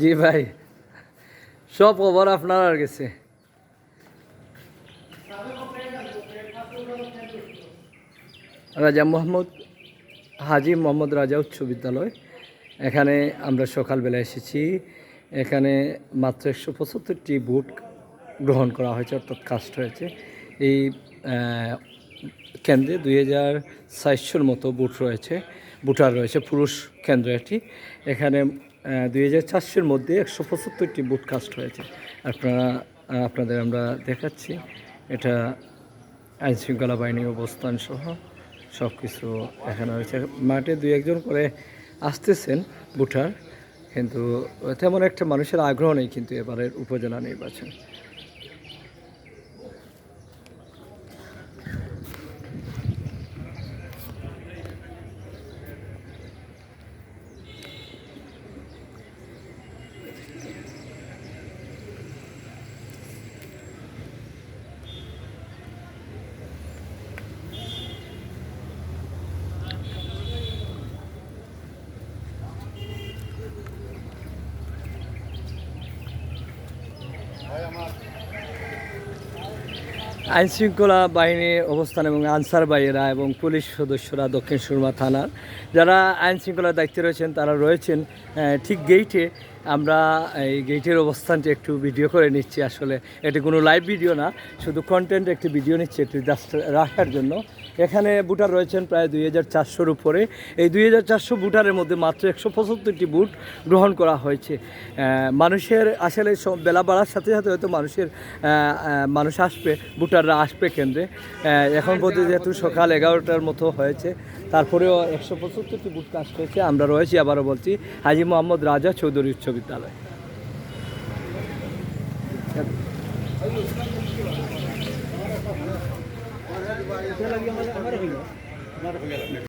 জি ভাই, সব খবর আপনার আর গেছে। রাজা মোহাম্মদ, হাজি মোহাম্মদ রাজা উচ্চ বিদ্যালয়। এখানে আমরা সকালবেলা এসেছি। এখানে মাত্র একশো পঁচাত্তরটি বুট গ্রহণ করা হয়েছে, অর্থাৎ কাস্ট হয়েছে। এই কেন্দ্রে দুই হাজার চারশোর মতো বুট রয়েছে বুটার রয়েছে, পুরুষ কেন্দ্র এটি। এখানে দুই হাজার চারশোর মধ্যে একশো পঁচাত্তরটি বুট কাস্ট হয়েছে আপনারা আপনাদের আমরা দেখাচ্ছি। এটা আইন শৃঙ্খলা বাহিনী অবস্থান সহ সব কিছু এখানে রয়েছে। মাঠে দুই একজন করে আসতেছেন বুটার কিন্তু তেমন একটা মানুষের আগ্রহ নেই কিন্তু এবারের উপজেলা নির্বাচন। আইন শৃঙ্খলা বাহিনীর অবস্থান এবং আনসার বাহিরা এবং পুলিশ সদস্যরা দক্ষিণ সুরমা থানার। যারা আইনশৃঙ্খলার দায়িত্বে রয়েছেন, তারা রয়েছেন ঠিক গেইটে আমরা এই গেইটের অবস্থানটি একটু ভিডিও করে নিচ্ছি। আসলে এটি কোনো লাইভ ভিডিও না শুধু কন্টেন্ট একটি ভিডিও নিচ্ছি একটু জাস্ট রাখার জন্য। এখানে বুটার রয়েছেন প্রায় দুই হাজার চারশোর উপরে। এই দুই হাজার চারশো বুটারের মধ্যে মাত্র একশো পঁচাত্তরটি বুট গ্রহণ করা হয়েছে। মানুষের আসলে সব বেলা বাড়ার সাথে সাথে হয়তো মানুষের মানুষ আসবে বুটাররা আসবে কেন্দ্রে। এখন পর্যন্ত যেহেতু সকাল এগারোটার মতো হয়েছে তারপরেও একশো পঁচাত্তরটি বুট কাজ হয়েছে আমরা রয়েছি আবারও বলছি হাজি মোহাম্মদ রাজা চৌধুরী উচ্চ বিদ্যালয়